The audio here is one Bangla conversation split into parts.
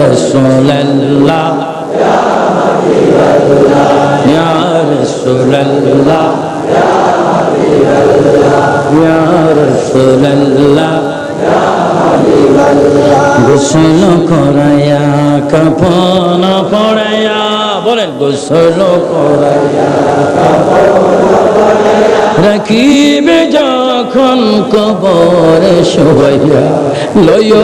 রসুল্লাহ। ইয়া রসুল্লাহ। ইয়া রসুল্লাহ। গোসল করাইয়া কাপন পড়াইয়া বলেন গোসল করাইয়া রাখিবে যা যখন কবরে শোয়াইয়া লয়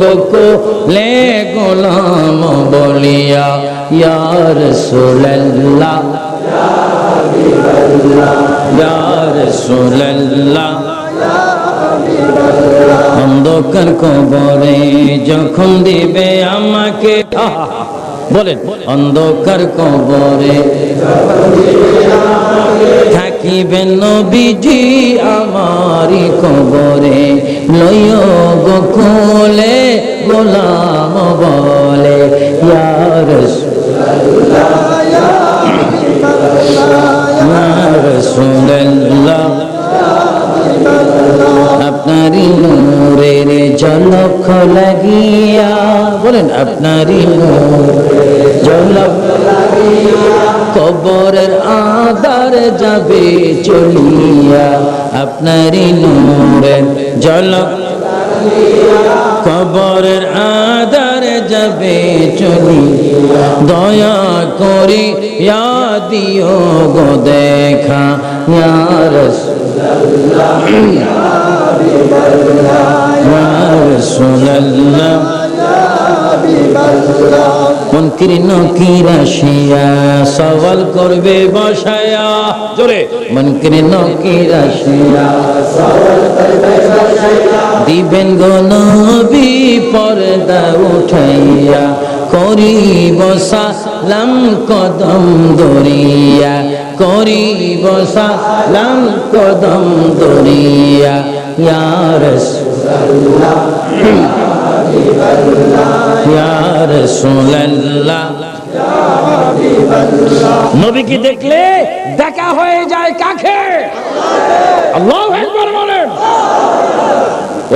গোকো লে গোলাম বলিয়া ইয়ার সোল্লাহ ইয়ার সোল্লাহ অন্ধকার কবরে যখন দিবে আমাকে বলেন, অন্ধকার কবরে থাকিবেন নবীজি আমারি কবরে। লয় গোকুলে গোলাম বলে। ইয়ার রাসূলুল্লাহ, আপনারই নূরের ঝলক লাগিয়া, বলেন আপনারই নূর ঝলক কবরের আদার যাবে চলিয়া, আপনারই নূরের ঝলক কবরের আদার যাবে চলি দয়া করি দিও গো দেখা ইয়ার মনকির নকির আসিয়া করবে বসায়া। জোরে। মনকির নকির আসিয়া দিবেন গো নবী, পর্দা উঠাইয়া, করিব সালাম কদম দরিয়া করিব সালাম কদম দরিয়া নবীকে দেখলে দেখা হয়ে যায় কাকে? আল্লাহু আকবার বলেন।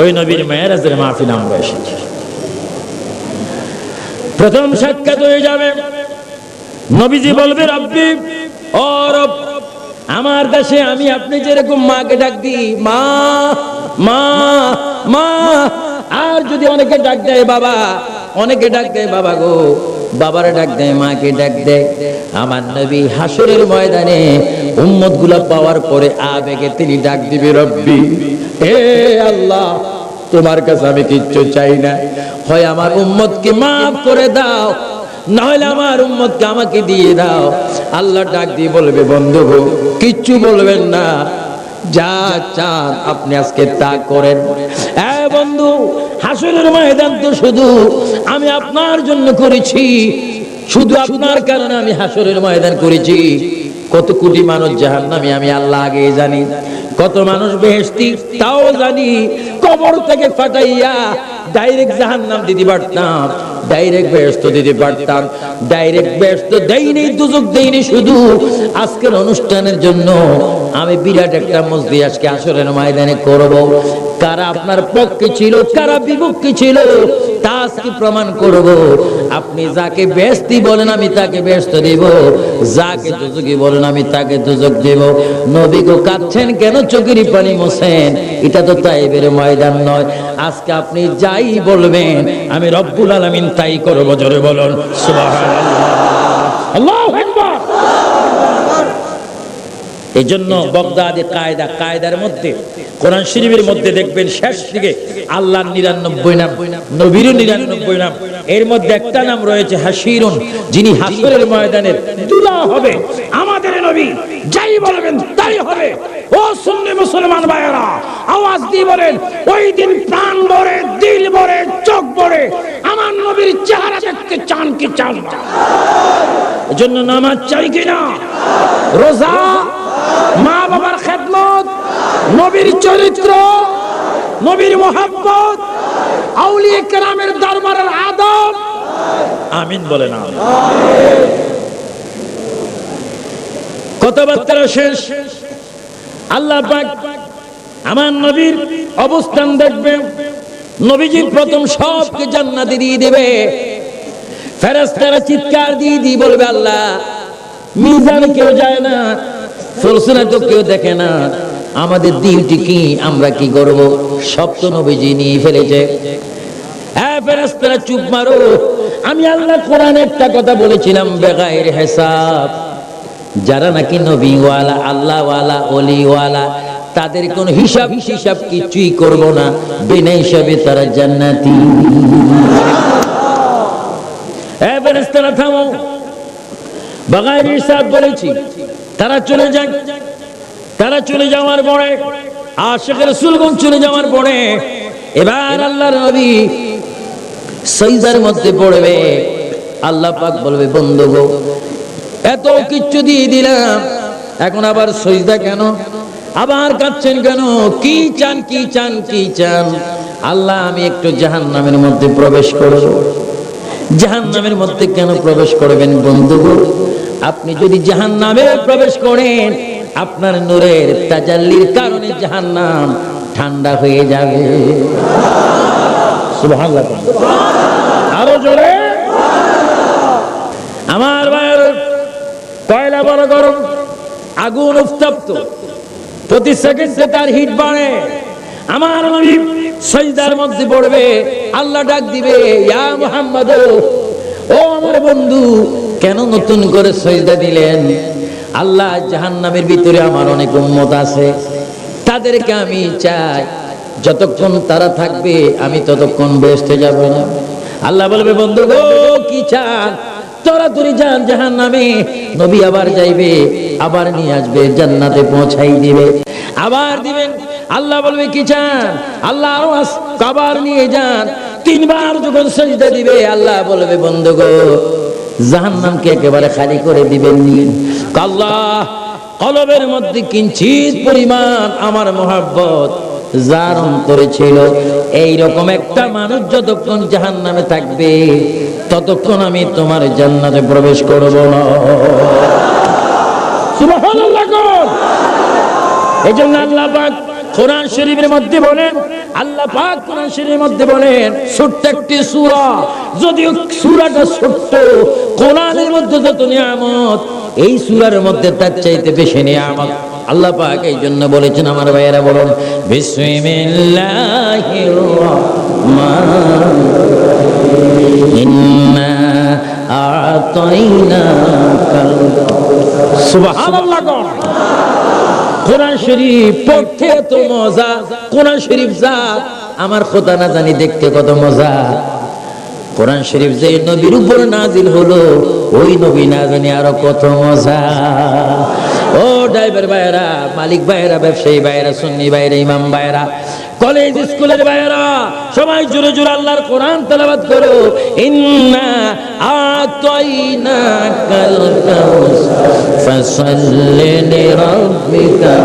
ওই নবীর মেয়েরাজের মাহফিল আমরা এসেছি। প্রথম সাক্ষাৎ হয়ে যাবে। নবীজি বলবে রব্বি ও রব আমার দেশে আমি আপনি যেরকম মাকে ডাক দিই মা মা মা, আর যদি অনেকে ডাক দেয় বাবা, অনেকে ডাক দেয় বাবা গো, বাবারে ডাক দেয়, মাকে ডাক দেয়। আমার নবী হাসরের ময়দানে উম্মতগুলা পাওয়ার পরে আবেগে তিনি ডাক দিবে, রব্বি হে আল্লাহ, তোমার কাছে আমি কিচ্ছু চাই না। হয় আমার উম্মতকে মাফ করে দাও, নাহলে আমার উম্মতকে আমাকে দিয়ে দাও। আল্লাহ ডাক দিয়ে বলবে, বন্ধু কিচ্ছু বলবেন না। যা চান আপনি আজকে তা করেন। বন্ধু, হাসরের ময়দান তো শুধু আমি আপনার জন্য করেছি। শুধু আপনার কারণে আমি হাসরের ময়দান করেছি। কত কোটি মানুষ জাহান্নামী, আমি আল্লাহ আগে জানি। কত মানুষ বেহেস্তি তাও জানি। কবর থেকে ফাটাইয়া ডাইরেক্ট জাহান্নাম দিতে পারতাম। ডাইরেক্ট বেহেস্ত দিতে পারতাম। ডাইরেক্ট বেহেস্ত দেইনি দুজক দেইনি শুধু। আজকের অনুষ্ঠানের জন্য আমি বিরাট একটা মসজিদ আজকে আসরের ময়দানে করব। কারা আপনার পক্ষে ছিল, কারা বিপক্ষে ছিল, তা আজকে প্রমাণ করব। আপনি যাকে বেস্তি বলেন, আমি তাকে ব্যস্ত দিব। যাকে দুজকি বলেন, আমি তাকে দুজক দেব। নবী গো কাঁদছেন কেন চোখেরই পানি মোছেন? এটা তো তাইবের ময়দান নয়। আজকে আপনি যাই বলবেন, আমি রব্বুল আলামিন তাই করব জোরে বলুন আল্লাহু এই জন্য বগদাদি কায়দা, কায়দার মধ্যে, কোরআন শরীফের মধ্যে দেখবেন শেষ দিকে আল্লাহর নিরানব্বই নাম, নবীরও নিরানব্বই নাম। এর মধ্যে একটা নাম রয়েছে হাসিরুন যিনি হাসরের ময়দানের দুলা হবে। আমাদের নবী, যাই বলবেন তাই হবে। ও সুন্নি মুসলমান ভাইয়েরা, আওয়াজ দিয়ে বলেন, ওই দিন প্রাণ ভরে, দিল ভরে, চোখ ভরে আমার নবীর চেহারা দেখতে চান কি চান না? এজন্য নামাজ চাই কিনা? রোজা মা বাবার খেদমত, নবীর চরিত্র, নবীর মোহাব্বত, আউলিয়া কেরামের দরবারের আদব। আমিন বলে না কথাবার্তা শেষ? আল্লাহ পাক আমার নবীর অবস্থান দেখবে। নবীজির প্রথম সবকে জান্নাতে দিয়ে দেবে। ফেরেস্তারা চিৎকার দিয়ে দিয়ে বলবে, আল্লাহ, মিজানে কেউ যায় না ফুলসুনা তো কেউ দেখে না। আমাদের কি, আমরা কি করব? নবীজি নিয়ে ফেলেছে। হ্যাঁ ফেরেস্তারা চুপ মারো। আমি আল্লাহ কোরআনে একটা কথা বলেছিলাম, বেগায়ের হেসাব। যারা নাকি নবীওয়ালা, আল্লাহওয়ালা অলিওয়ালা তাদের কোনো হিসাব হিসাব কিছুই করব না। বিনা হিসাবে তারা জান্নাতি। থামো। বাগায়ের হিসাব বলেছি, তারা চলে যাক। তারা চলে যাওয়ার পরে চলে যাওয়ার পরে, এবার আল্লাহর নবী সৈদার মধ্যে পড়বে। আল্লাহ পাক বলবে, বন্ধু গো, এত কিচ্ছু দিয়ে দিলাম, এখন আবার সজদা কেন? আবার কাঁদছেন কেন? কি চান কি চান কি চান? আল্লাহ, আমি একটু জাহান নামের মধ্যে প্রবেশ করব। জাহান নামের মধ্যে কেন প্রবেশ করবেন বন্ধুগো আপনি যদি জাহান নামে প্রবেশ করেন, আপনার নূরের তাজাল্লির কারণে জাহান নাম ঠান্ডা হয়ে যাবে। আরও জোরে। আমার ভাইয়ের কয়লা বড় গরম, আগুন উত্তপ্ত। প্রতি সেকেন্ডে তার হিট বাড়ে। আমার নবী সজদার মধ্যে পড়বে, আল্লাহ ডাক দিবে, ইয়া ও আমার বন্ধু, কেন নতুন করে সজদা দিলেন? আল্লাহ জাহান্নামের ভিতরে আমার অনেক উম্মত আছে। তাদেরকে আমি চাই, যতক্ষণ তারা থাকবে, আমি ততক্ষণ বেস্টে যাব না। আল্লাহ বলবে, বন্ধু গো, কি চান? তোরা তুই যান জাহান নামে নবী আবার যাইবে, আবার নিয়ে আসবে, জান্নাতে পৌঁছাই দিবে। আবার দিবেন, আল্লাহ বলবে, কি চান? আল্লাহ আরও আবার নিয়ে যান। তিনবার যখন সেজদা দিবে, আল্লাহ বলবে, বন্ধু গো, জাহান্নামকে একেবারে খালি করে দিবেন নি আল্লাহ, কলবের মধ্যে কিঞ্চিত পরিমাণ আমার মহাব্বত যার করেছিল। ছিল এইরকম একটা মানুষ যতক্ষণ জাহান নামে থাকবে ততক্ষণ আমি তোমার জান্নাতে প্রবেশ করব না। এই জন্য আল্লাহ পাক কোরআন শরীফের মধ্যে বলেন, আল্লাহ পাক কোরআন শরীফের মধ্যে বলেন, ছোট্ট একটি সূরা। যদিও সূরাটা ছোট্ট, কোরআনের মধ্যে যত নিয়ামত, এই সূরার মধ্যে তার চাইতে বেশি নিয়ামত। আল্লাহ পাক এই জন্য বলেছেন আমার ভাইয়েরা বলুন? কোরআন শরীফ পড়তে এত মজা কোরআন শরীফ যা আমার খোদা না জানি দেখতে কত মজা। কোরআন শরীফ যে নবীর উপর নাজিল হলো ওই নবী না জানি আরও কত মজা। ও ড্রাইভার ভাইরা মালিক ভাইরা ব্যবসায়ী ভাইরা সুন্নি ভাইরা ইমাম ভাইরা কলেজ স্কুলের ভাইরা সবাই জোরে জোরে আল্লাহর কোরআন তেলাওয়াত করো। ইন্না আতাইনা কাল কাউসার ফাসাল্লি লিরাব্বিকা,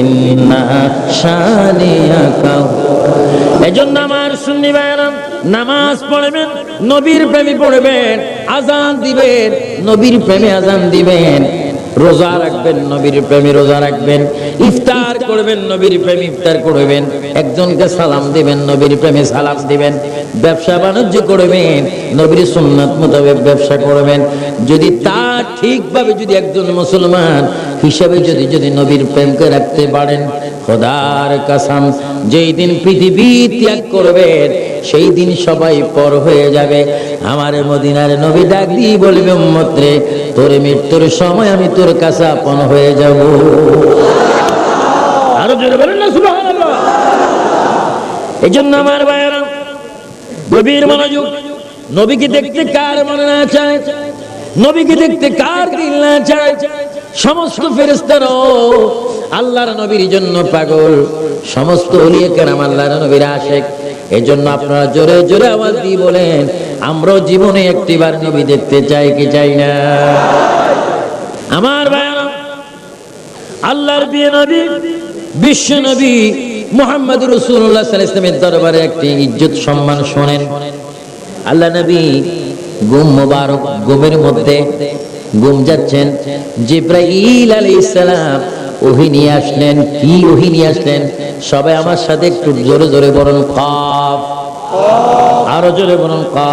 ইন্না শানিয়াকা। এজন্য আমার সুন্নি ভাইরা নামাজ পড়বেন, নবীর প্রেমে পড়বেন আজান দিবেন, নবীর প্রেমে আজান দিবেন। রোজা রাখবেন, নবীর প্রেমে রোজা রাখবেন, ইফতার করবেন, নবীর প্রেমে ইফতার করবেন, একজনকে সালাম দিবেন, নবীর প্রেমে সালাম দিবেন, ব্যবসা বাণিজ্য করবেন, নবীর সুন্নাত মোতাবেক ব্যবসা করবেন। যদি তা ঠিকভাবে যদি একজন মুসলমান হিসাবে যদি যদি নবীর প্রেমকে রাখতে পারেন, খোদার কাসাম, যেই দিন পৃথিবী ত্যাগ করবেন সেই দিন সবাই পর হয়ে যাবে। আমার মদিনার নবী ডাক দিয়ে বলবে, উম্মত রে, তোর মৃত্যুর সময় আমি তোর কাছে আপন হয়ে যাব। আরও জোরে বলেন না, সুবহানাল্লাহ। এই জন্য আমার ভাইয়েরা, গভীর মনোযোগ, নবীকে দেখতে কার মনে না চায়? নবীকে দেখতে কার দিল না চায়? সমস্ত ফেরেস্তারও আল্লাহর নবীর জন্য পাগল। সমস্ত আল্লাহর নবীর আশেক। এই জন্য আপনারা জোরে জোরে আওয়াজ দিয়ে বলেন, আমরাও জীবনে একটিবার নবী দেখতে চাই কি চাই না। আমার আল্লাহর বিয়ে নবী, বিশ্ব নবী মোহাম্মদ রসুল্লাহ ইসলামের দরবারে একটি ইজ্জত সম্মান শোনেন। আল্লাহ নবী গুম মোবারক, গুমের মধ্যে গুম যাচ্ছেন। জিব্রাইল আলাইহিস সালাম ওহি নিয়ে আসলেন, কি ওহি নিয়ে আসলেন? সবাই আমার সাথে একটু জোরে জোরে বরণ খাপ আরও জোরে বরণ কাফ